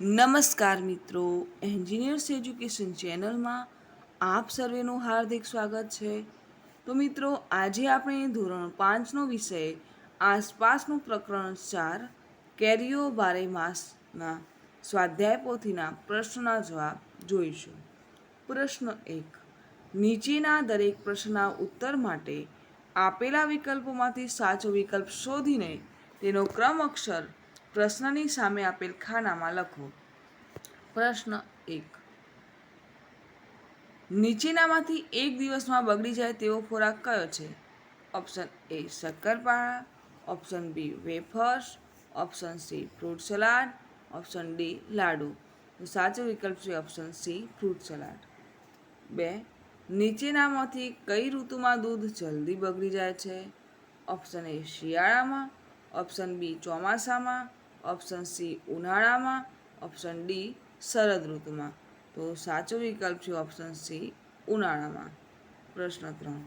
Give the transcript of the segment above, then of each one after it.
નમસ્કાર મિત્રો engineers education ચેનલમાં આપ સર્વેનું હાર્દિક સ્વાગત છે. તો મિત્રો, આજે આપણે ધોરણ પાંચનો વિષય, આસપાસનું પ્રકરણ ચાર, કેરીઓ બારે માસના સ્વાધ્યાય પોથીના પ્રશ્નના જવાબ જોઈશું. પ્રશ્ન એક, નીચેના દરેક પ્રશ્નના ઉત્તર માટે આપેલા વિકલ્પોમાંથી સાચો વિકલ્પ શોધીને તેનો ક્રમ અક્ષર પ્રશ્નની સામે આપેલ ખાનામાં લખો. પ્રશ્ન એક. નીચેનામાંથી એક દિવસમાં બગડી જાય તેવો ખોરાક કયો છે? Option A shakarpara option B wafers, option C fruit salad, option D laddu. સાચો વિકલ્પ છે ઓપ્શન સી ફ્રૂટ સલાડ. બે. નીચેનામાંથી કઈ ઋતુમાં દૂધ જલ્દી બગડી જાય છે? ઓપ્શન એ શિયાળામાં ઓપ્શન બી ચોમાસામાં, ઓપ્શન સી ઉનાળામાં, ઓપ્શન ડી શરદ ઋતુમાં. તો સાચો વિકલ્પ છે ઓપ્શન સી ઉનાળામાં. પ્રશ્ન ત્રણ.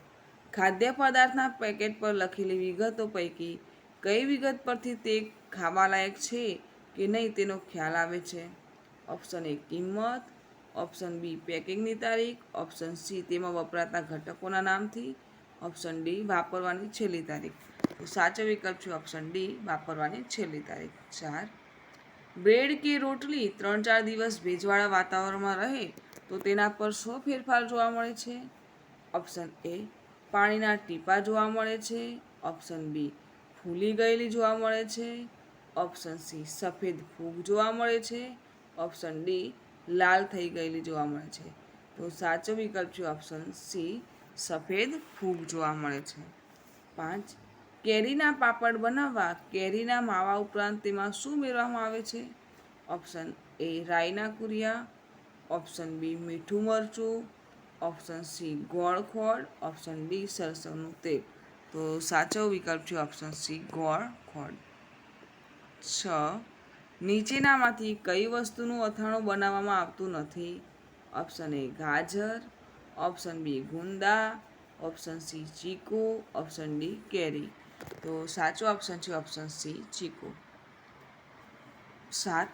ખાદ્ય પદાર્થના પેકેટ પર લખેલી વિગતો પૈકી કઈ વિગત પરથી તે ખાવાલાયક છે કે નહીં તેનો ખ્યાલ આવે છે? ઓપ્શન એ કિંમત, ઓપ્શન બી પેકિંગની તારીખ, ઓપ્શન સી તેમાં વપરાતા ઘટકોના નામથી, ઓપ્શન ડી વાપરવાની છેલ્લી તારીખ. તો સાચો વિકલ્પ છે ઓપ્શન ડી, વાપરવાની છેલ્લી તારીખ. ચાર, બ્રેડ કે રોટલી ત્રણ ચાર દિવસ ભેજવાળા વાતાવરણમાં રહે તો તેના પર શું ફેરફાર જોવા મળે છે? ઓપ્શન એ, પાણીના ટીપા જોવા મળે છે. ઓપ્શન બી, ફૂલી ગયેલી જોવા મળે છે. ઓપ્શન સી, સફેદ ફૂગ જોવા મળે છે. ઓપ્શન ડી, લાલ થઈ ગયેલી જોવા મળે છે. તો સાચો વિકલ્પ છે ઓપ્શન સી, સફેદ ફૂગ જોવા મળે છે. પાંચ કેરીના પાપડ બનાવવા કેરીના માવા ઉપરાંત તેમાં શું ઉમેરવામાં આવે છે? ઓપ્શન એ રાઈના કુરિયા, ઓપ્શન બી મીઠું મરચું, ઓપ્શન સી ગોળ ખોળ, ઓપ્શન ડી સરસવનું તેલ. તો સાચો વિકલ્પ છે ઓપ્શન સી ગોળ ખોળ. છ. નીચેનામાંથી કઈ વસ્તુનું અથાણું બનાવવામાં આવતું નથી? ઓપ્શન એ ગાજર, ઓપ્શન બી ગુંદા, ઓપ્શન સી ચીકુ, ઓપ્શન ડી કેરી. તો સાચો ઓપ્શન છે ઓપ્શન સી ચીકુ. સાત,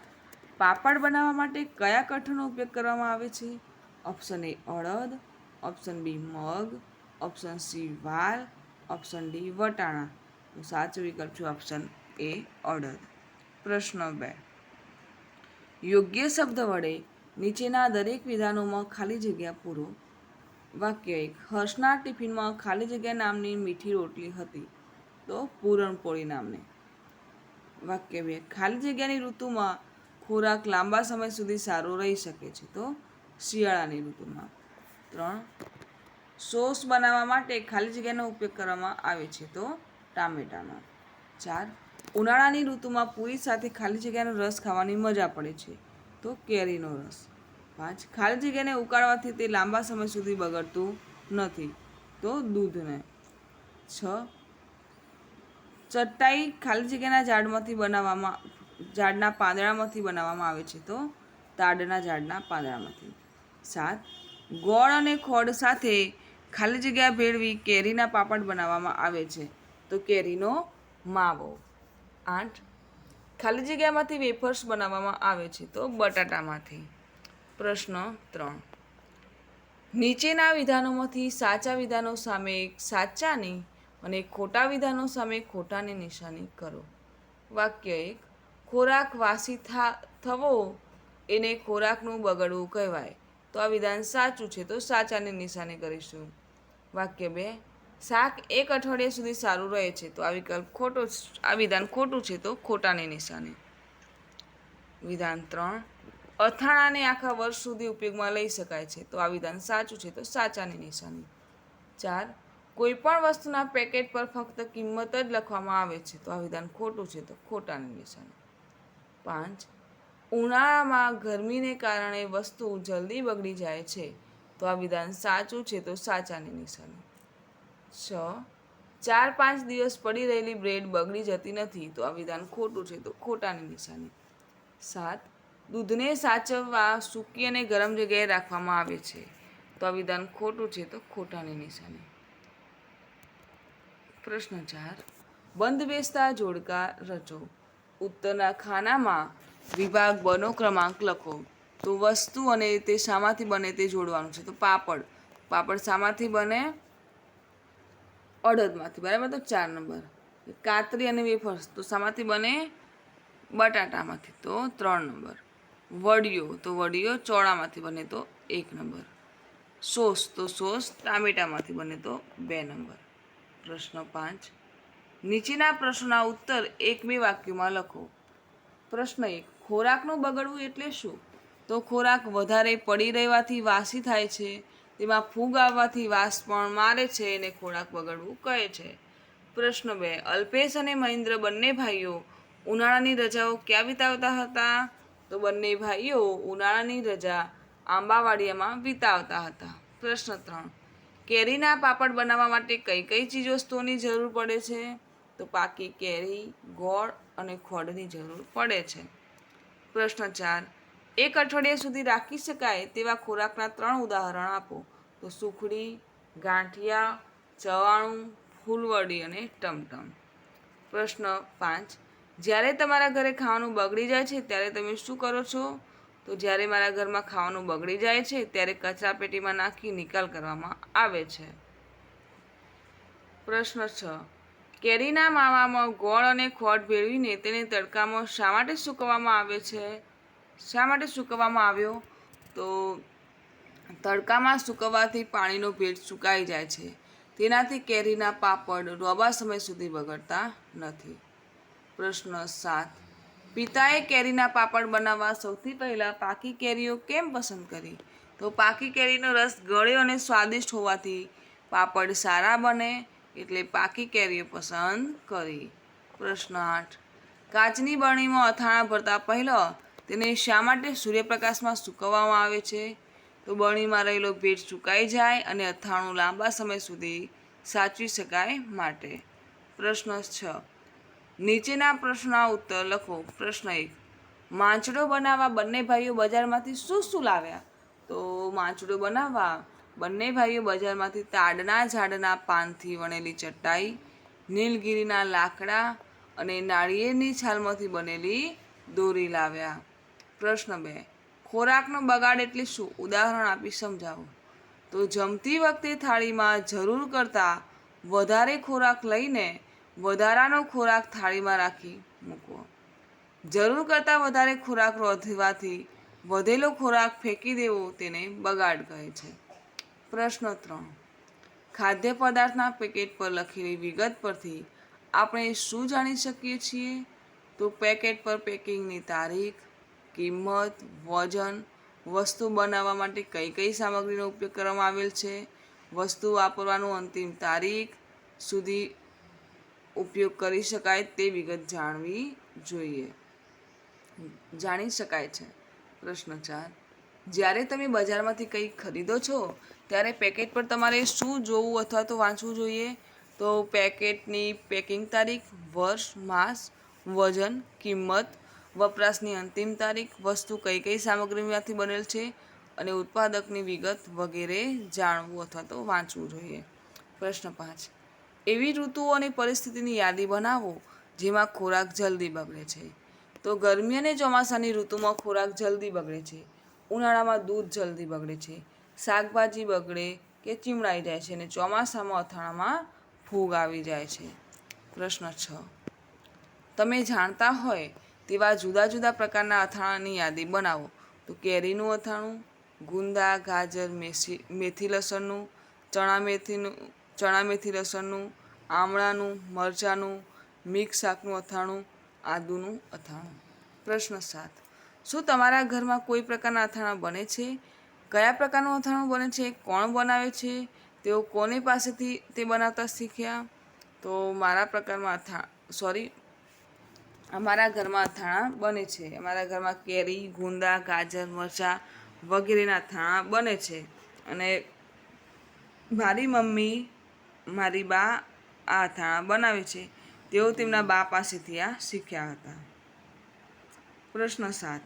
પાપડ બનાવવા માટે કયા કઠણનો ઉપયોગ કરવામાં આવે છે? ઓપ્શન એ અડદ. ઓપ્શન બી મગ. ઓપ્શન સી વાલ. ઓપ્શન ડી વટાણા. તો સાચો વિકલ્પ છે ઓપ્શન એ અડદ. પ્રશ્ન બે. યોગ્ય શબ્દ વડે નીચેના દરેક વિધાનોમાં ખાલી જગ્યા પૂરો. વાક્ય એક, હર્ષના ટિફિનમાં ખાલી જગ્યા નામની મીઠી રોટલી હતી. તો પૂરણપોળી નામની વાક્ય બે. ખાલી જગ્યાની ઋતુમાં ખોરાક લાંબા સમય સુધી સારો રહી શકે છે તો શિયાળાની ઋતુમાં. ત્રણ. સોસ બનાવવા માટે ખાલી જગ્યાનો ઉપયોગ કરવામાં આવે છે તો ટામેટાનો. ચાર. ઉનાળાની ઋતુમાં પૂરી સાથે ખાલી જગ્યાનો રસ ખાવાની મજા પડે છે તો કેરીનો રસ. પાંચ. ખાલી જગ્યાને ઉકાળવાથી તે લાંબા સમય સુધી બગડતું નથી તો દૂધને. છ. ચટાઈ ખાલી જગ્યાના ઝાડમાંથી બનાવવામાં ઝાડના પાંદડામાંથી બનાવવામાં આવે છે તો તાડના ઝાડના પાંદડામાંથી. સાત, ગોળ અને ખોડ સાથે ખાલી જગ્યા ભેળવી કેરીના પાપડ બનાવવામાં આવે છે તો કેરીનો માવો. આઠ, ખાલી જગ્યામાંથી વેફર્સ બનાવવામાં આવે છે તો બટાટામાંથી. પ્રશ્ન ત્રણ, નીચેના વિધાનોમાંથી સાચા વિધાનો સામે સાચાની અને ખોટા વિધાનો સામે ખોટાની નિશાની કરો. વાક્ય એક, ખોરાક વાસી થા, થવો એને ખોરાકનું બગડવું કહેવાય. તો આ વિધાન સાચું છે, તો સાચાની નિશાની કરીશું. વાક્ય બે, શાક એક અઠવાડિયા સુધી સારું રહે છે, તો આ વિકલ્પ ખોટો આ વિધાન ખોટું છે, તો ખોટાની નિશાની. વિધાન ત્રણ, અથાણાને આખા વર્ષ સુધી ઉપયોગમાં લઈ શકાય છે, તો આ વિધાન સાચું છે, તો સાચાની નિશાની. ચાર કોઈ પણ વસ્તુના પેકેટ પર ફક્ત કિંમત જ લખવામાં આવે છે તો આ વિધાન ખોટું છે તો ખોટાની નિશાની પાંચ, ઉનાળામાં ગરમીને કારણે વસ્તુ જલ્દી બગડી જાય છે તો આ વિધાન સાચું છે તો સાચાની નિશાની છ, ચાર પાંચ દિવસ પડી રહેલી બ્રેડ બગડી જતી નથી તો આ વિધાન ખોટું છે તો ખોટાની નિશાની સાત, દૂધને સાચવવા સૂકી અને ગરમ જગ્યાએ રાખવામાં આવે છે તો આ વિધાન ખોટું છે તો ખોટાની નિશાની પ્રશ્ન ચાર બંધ બેસતા જોડકા રચો. ઉત્તરના ખાનામાં વિભાગ બનો, ક્રમાંક લખો. તો વસ્તુ અને તે શામાંથી બને તે જોડવાનું છે. તો પાપડ. પાપડ શામાંથી બને? અડદમાંથી. બરાબર? તો ચાર નંબર. કાતરી અને વેફર્સ. તો શામાંથી બને? બટાટામાંથી. તો ત્રણ નંબર. વડીયો. તો વડીયો ચોળામાંથી બને તો એક નંબર. સોસ. તો સોસ ટામેટામાંથી બને તો બે નંબર. પ્રશ્ન પાંચ. નીચેના પ્રશ્નોના ઉત્તર એક બે વાક્યોમાં લખો. પ્રશ્ન એક, ખોરાકનું બગડવું એટલે શું? તો ખોરાક વધારે પડી રહેવાથી વાસી થાય છે, તેમાં ફૂગ આવવાથી વાસ પણ મારે છે અને ખોરાક બગડવું કહે છે. પ્રશ્ન બે, અલ્પેશ અને મહેન્દ્ર બંને ભાઈઓ ઉનાળાની રજાઓ ક્યાં વિતાવતા હતા? તો બંને ભાઈઓ ઉનાળાની રજા આંબાવાડિયામાં વિતાવતા હતા. પ્રશ્ન ત્રણ કેરીના પાપડ બનાવવા માટે કઈ કઈ ચીજ વસ્તુઓની જરૂર પડે છે? તો પાકી કેરી, ગોળ અને ખોડની જરૂર પડે છે. પ્રશ્ન ચાર. એક અઠવાડિયા સુધી રાખી શકાય તેવા ખોરાકના ત્રણ ઉદાહરણ આપો. તો સુખડી, ગાંઠિયા, ચવાણું, ફૂલવડી અને ટમટમ. પ્રશ્ન પાંચ. જ્યારે તમારા ઘરે ખાવાનું બગડી જાય છે, ત્યારે તમે શું કરો છો? તો જ્યારે મારા ઘરમાં ખાવાનું બગડી જાય છે, ત્યારે કચરા પેટીમાં નાખી નિકાલ કરવામાં આવે છે. પ્રશ્ન છ. કેરીના માવામાં ગોળ અને ખોટ ભેળવીને તેને તડકામાં શા માટે સૂકવવામાં આવે છે? શા માટે સૂકવવામાં આવ્યો? તો તડકામાં સૂકવવાથી પાણીનો ભેજ સુકાઈ જાય છે. તેનાથી કેરીના પાપડ રોબા સમય સુધી બગડતા નથી. પ્રશ્ન સાત. પિતાએ કેરીના પાપડ બનાવવા સૌથી પહેલાં પાકી કેરીઓ કેમ પસંદ કરી? તો પાકી કેરીનો રસ ગળ્યો અને સ્વાદિષ્ટ હોવાથી પાપડ સારા બને એટલે પાકી કેરીઓ પસંદ કરી. પ્રશ્ન આઠ. કાચની બરણીમાં અથાણા ભરતા પહેલાં તેને શા માટે સૂર્યપ્રકાશમાં સૂકવવામાં આવે છે? તો બરણીમાં રહેલો ભેજ સુકાઈ જાય અને અથાણું લાંબા સમય સુધી સાચવી શકાય માટે. પ્રશ્ન છ. નીચેના પ્રશ્નના ઉત્તર લખો. પ્રશ્ન એક. માંચડો બનાવવા બંને ભાઈઓ બજારમાંથી શું શું લાવ્યા? તો માંચડો બનાવવા બંને ભાઈઓ બજારમાંથી તાડના ઝાડના પાનથી વણેલી ચટાઈ, નીલગિરીના લાકડા અને નાળિયેરની છાલમાંથી બનેલી દોરી લાવ્યા. પ્રશ્ન બે. ખોરાકનો બગાડ એટલે શું? ઉદાહરણ આપી સમજાવો. તો જમતી વખતે થાળીમાં જરૂર કરતાં વધારે ખોરાક લઈને વધારાનો ખોરાક થાળીમાં રાખી મૂકવો. જરૂર કરતાં વધારે ખોરાક રોધવાથી વધેલો ખોરાક ફેંકી દેવો તેને બગાડ કહે છે. પ્રશ્ન ત્રણ. ખાદ્ય પદાર્થના પેકેટ પર લખેલી વિગત પરથી આપણે શું જાણી શકીએ છીએ? તો પેકેટ પર પેકિંગની તારીખ, કિંમત, વજન, વસ્તુ બનાવવા માટે કઈ કઈ સામગ્રીનો ઉપયોગ કરવામાં આવેલ છે, વસ્તુ વાપરવાનું અંતિમ તારીખ સુધી ઉપયોગ કરી શકાય તે વિગત જાણવી જોઈએ. જાણી શકાય છે. પ્રશ્ન ચાર. જ્યારે તમે બજારમાંથી કંઈક ખરીદો છો, ત્યારે પેકેટ પર તમારે શું જોવું અથવા તો વાંચવું જોઈએ? તો પેકેટની પેકિંગ તારીખ, વર્ષ, માસ, વજન, કિંમત, વપરાશની અંતિમ તારીખ, વસ્તુ કઈ કઈ સામગ્રીમાંથી બનેલ છે અને ઉત્પાદકની વિગત વગેરે જાણવું અથવા તો વાંચવું જોઈએ. પ્રશ્ન પાંચ. એવી ઋતુઓ અને પરિસ્થિતિની યાદી બનાવો જેમાં ખોરાક જલ્દી બગડે છે. તો ગરમી અને ચોમાસાની ઋતુમાં ખોરાક જલ્દી બગડે છે. ઉનાળામાં દૂધ જલ્દી બગડે છે. શાકભાજી બગડે કે ચીમડાઈ જાય છે અને ચોમાસામાં અથાણામાં ફૂગ આવી જાય છે. પ્રશ્ન છ. તમે જાણતા હોય તેવા જુદા જુદા પ્રકારના અથાણાની યાદી બનાવો. તો કેરીનું અથાણું, ગુંદા, ગાજર મેથી મેથી લસણનું, ચણા મેથીનું ચણા મેથી લસણનું, આમળાનું, મરચાંનું મિક્સ શાકનું અથાણું, આદુનું અથાણું. પ્રશ્ન સાત. શું તમારા ઘરમાં કોઈ પ્રકારના અથાણા બને છે? કયા પ્રકારનું અથાણું બને છે? કોણ બનાવે છે? તેઓ કોની પાસેથી તે બનાવતા શીખ્યા? તો મારા પ્રકારમાં અથા, સોરી, અમારા ઘરમાં અથાણાં બને છે. અમારા ઘરમાં કેરી, ગુંદા, ગાજર, મરચાં વગેરેના અથાણાં બને છે. અને મારી મમ્મી મારી બા આ અથાણાં બનાવે છે. તેઓ તેમના બા પાસેથી આ શીખ્યા હતા. પ્રશ્ન સાત.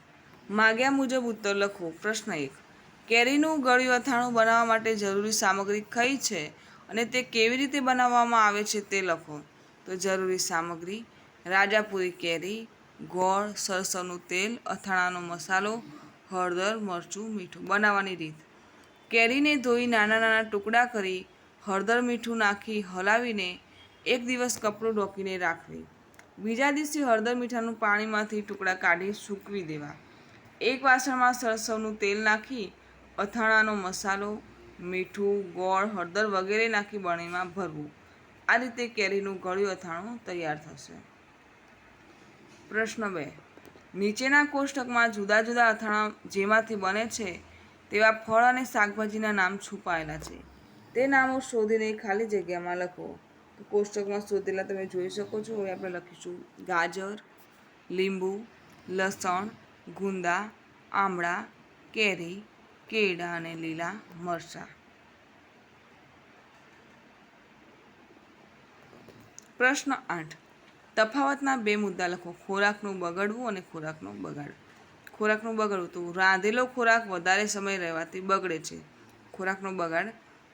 માગ્યા મુજબ ઉત્તર લખો. પ્રશ્ન એક. કેરીનું ગળ્યું અથાણું બનાવવા માટે જરૂરી સામગ્રી કઈ છે અને તે કેવી રીતે બનાવવામાં આવે છે તે લખો. તો જરૂરી સામગ્રી રાજાપુરી કેરી, ગોળ, સરસવનું તેલ, અથાણાનો મસાલો, હળદર, મરચું, મીઠું બનાવવાની રીત. કેરીને ધોઈ નાના નાના ટુકડા કરી હળદર મીઠું નાખી હલાવીને એક દિવસ કપડું ઢોકીને રાખવી. બીજા દિવસે હળદર મીઠાનું પાણીમાંથી ટુકડા કાઢી સૂકવી દેવા. એક વાસણમાં સરસવનું તેલ નાખી, અથાણાનો મસાલો, મીઠું, ગોળ, હળદર વગેરે નાખી બણીમાં ભરવું. આ રીતે કેરીનું ગળ્યું અથાણું તૈયાર થશે. પ્રશ્ન બે. નીચેના કોષ્ટકમાં જુદા જુદા અથાણા જેમાંથી બને છે, તેવા ફળ અને શાકભાજીના નામ છુપાયેલા છે. તે નામો શોધીને ખાલી જગ્યામાં લખો. તો કોષ્ટકમાં શોધેલા તમે જોઈ શકો છો હવે આપણે લખીશું. ગાજર, લીંબુ, લસણ, ગુંદા, આમળા, કેરી, કેળા અને લીલા મરચાં. પ્રશ્ન આઠ. તફાવતના બે મુદ્દા લખો. ખોરાકનું બગડવું અને ખોરાકનો બગાડ. ખોરાકનું બગડવું. તો રાંધેલો ખોરાક વધારે સમય રહેવાથી બગડે છે. ખોરાકનો બગાડ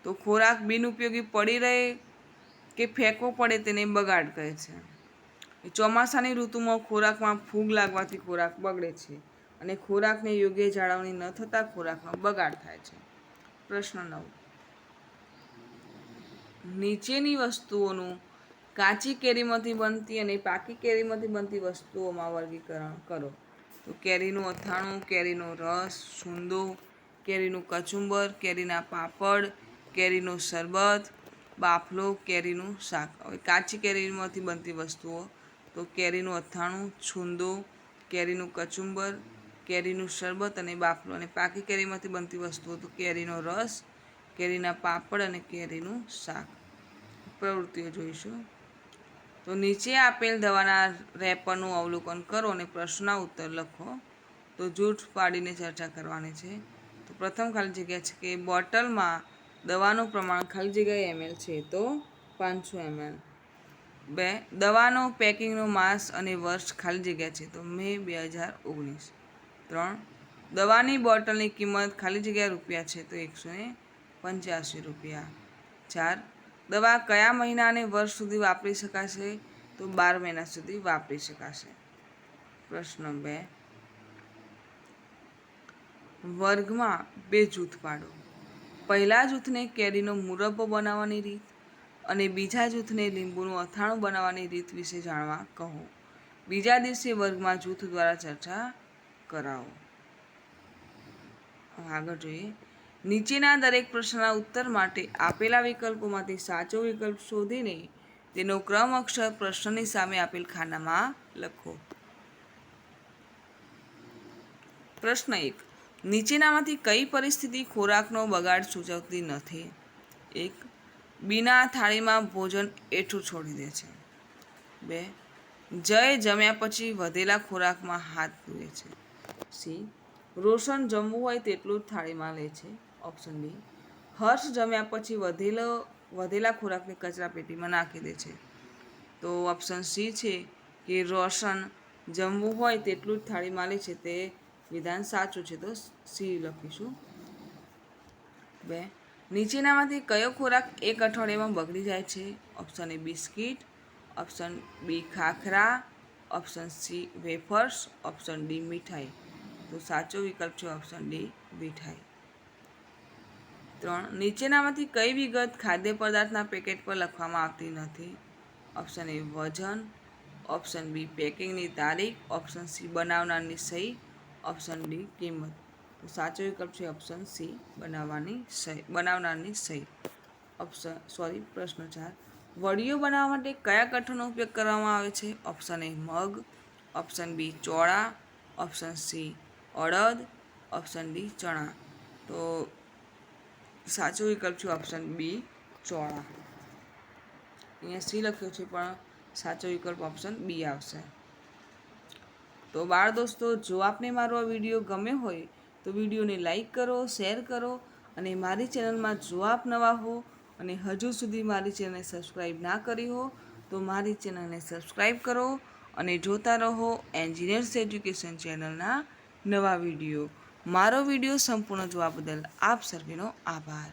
તો ખોરાક બિનઉપયોગી પડી રહે કે ફેંકવો પડે તેને બગાડ કહે છે. ચોમાસાની ઋતુમાં ખોરાકમાં ફૂગ લાગવાથી ખોરાક બગડે છે અને ખોરાકને યોગ્ય જાળવણી ન થતાં ખોરાકનો બગાડ થાય છે. પ્રશ્ન નવ. નીચેની વસ્તુઓનું કાચી કેરીમાંથી બનતી અને પાકી કેરીમાંથી બનતી વસ્તુઓમાં વર્ગીકરણ કરો. તો કેરીનું અથાણું, કેરીનો રસ, સૂંદો, કેરીનું કચુંબર, કેરીના પાપડ કેરીનું શરબત, બાફલો કેરીનું શાક. હવે કાચી કેરીમાંથી બનતી વસ્તુઓ તો કેરીનું અથાણું, છૂંદો, કેરીનું કચુંબર, કેરીનું શરબત અને બાફલો. અને પાકી કેરીમાંથી બનતી વસ્તુઓ તો કેરીનો રસ, કેરીના પાપડ અને કેરીનું શાક. પ્રવૃત્તિઓ જોઈશું. તો નીચે આપેલ દવાના રેપરનું અવલોકન કરો અને પ્રશ્નના ઉત્તર લખો. તો જૂઠ પાડીને ચર્ચા કરવાની છે. તો પ્રથમ ખાલી જગ્યા છે કે બોટલમાં દવાનું પ્રમાણ ખાલી જગ્યાએ એમએલ છે તો પાંચસો એમએલ. બે, દવાનો પેકિંગનો માસ અને વર્ષ ખાલી જગ્યા છે તો મે બે હજાર ઓગણીસ. ત્રણ, દવાની બોટલની કિંમત ખાલી જગ્યા રૂપિયા છે તો એકસો ને પંચ્યાસી રૂપિયા. ચાર, દવા કયા મહિના અને વર્ષ સુધી વાપરી શકાશે તો બાર મહિના સુધી વાપરી શકાશે? પ્રશ્ન બે, વર્ગમાં બે જૂથ પાડો. પહેલા જૂથને કેરીનો મુરબ્બો બનાવવાની રીત અને બીજા જૂથને લીંબુનું અથાણું બનાવવાની રીત વિશે જાણવા કહો. બીજા દિવસે વર્ગમાં જૂથ દ્વારા ચર્ચા કરાવો. આગળ જોઈએ. નીચેના દરેક પ્રશ્નના ઉત્તર માટે આપેલા વિકલ્પોમાંથી સાચો વિકલ્પ શોધીને તેનો ક્રમ અક્ષર પ્રશ્નની સામે આપેલ ખાનામાં લખો. પ્રશ્ન એક. નીચેનામાંથી કઈ પરિસ્થિતિ ખોરાકનો બગાડ સૂચવતી નથી. એક, બીના થાળીમાં ભોજન એઠું છોડી દે છે. બે, જય જમ્યા પછી વધેલા ખોરાકમાં હાથ ધોવે છે. સી, રોશન જમવું હોય તેટલું જ થાળીમાં લે છે. ઓપ્શન બી, હર્ષ જમ્યા પછી વધેલો, વધેલા ખોરાકને કચરા પેટીમાં નાખી દે છે. તો ઓપ્શન સી છે કે રોશન જમવું હોય તેટલું જ થાળીમાં લે છે તે વિધાન સાચું છે તો સી લખીશું. બે. નીચેનામાંથી કયો ખોરાક એક અઠવાડિયામાં બગડી જાય છે? Option A biscuit, option B khakhra, option C wafers, option D મીઠાઈ. તો સાચો વિકલ્પ છે ઓપ્શન ડી મીઠાઈ. ત્રણ. નીચેનામાંથી કઈ વિગત ખાદ્ય પદાર્થના પેકેટ પર લખવામાં આવતી નથી? ઓપ્શન એ વજન, ઓપ્શન બી પેકિંગની તારીખ, ઓપ્શન સી બનાવનારની સહી ઓપ્શન ડી, કિંમત. તો સાચો વિકલ્પ છે ઓપ્શન સી, બનાવવાની સહી, બનાવનારની સહી. ઓપ્શન, સોરી, પ્રશ્ન ચાર. વડીઓ બનાવવા માટે કયા કઠોળનો ઉપયોગ કરવામાં આવે છે? ઓપ્શન એ મગ, ઓપ્શન બી ચોળા, ઓપ્શન સી અડદ, ઓપ્શન ડી ચણા. તો સાચો વિકલ્પ છે ઓપ્શન બી ચોળા. અહીંયા સી લખ્યું છે, પણ સાચો વિકલ્પ ઓપ્શન બી આવશે. તો બાળ દોસ્તો, જો આપને મારો આ વીડિયો ગમે હોય, તો વિડીયોને લાઈક કરો, શેર કરો અને મારી ચેનલમાં જો આપ નવા હો અને હજુ સુધી મારી ચેનલને સબસ્ક્રાઈબ ના કરી હો, તો મારી ચેનલને સબસ્ક્રાઈબ કરો અને જોતા રહો એન્જિનિયર્સ એજ્યુકેશન ચેનલના નવા વીડિયો. મારો વીડિયો સંપૂર્ણ જોવા બદલ આપ સર્વેનો આભાર.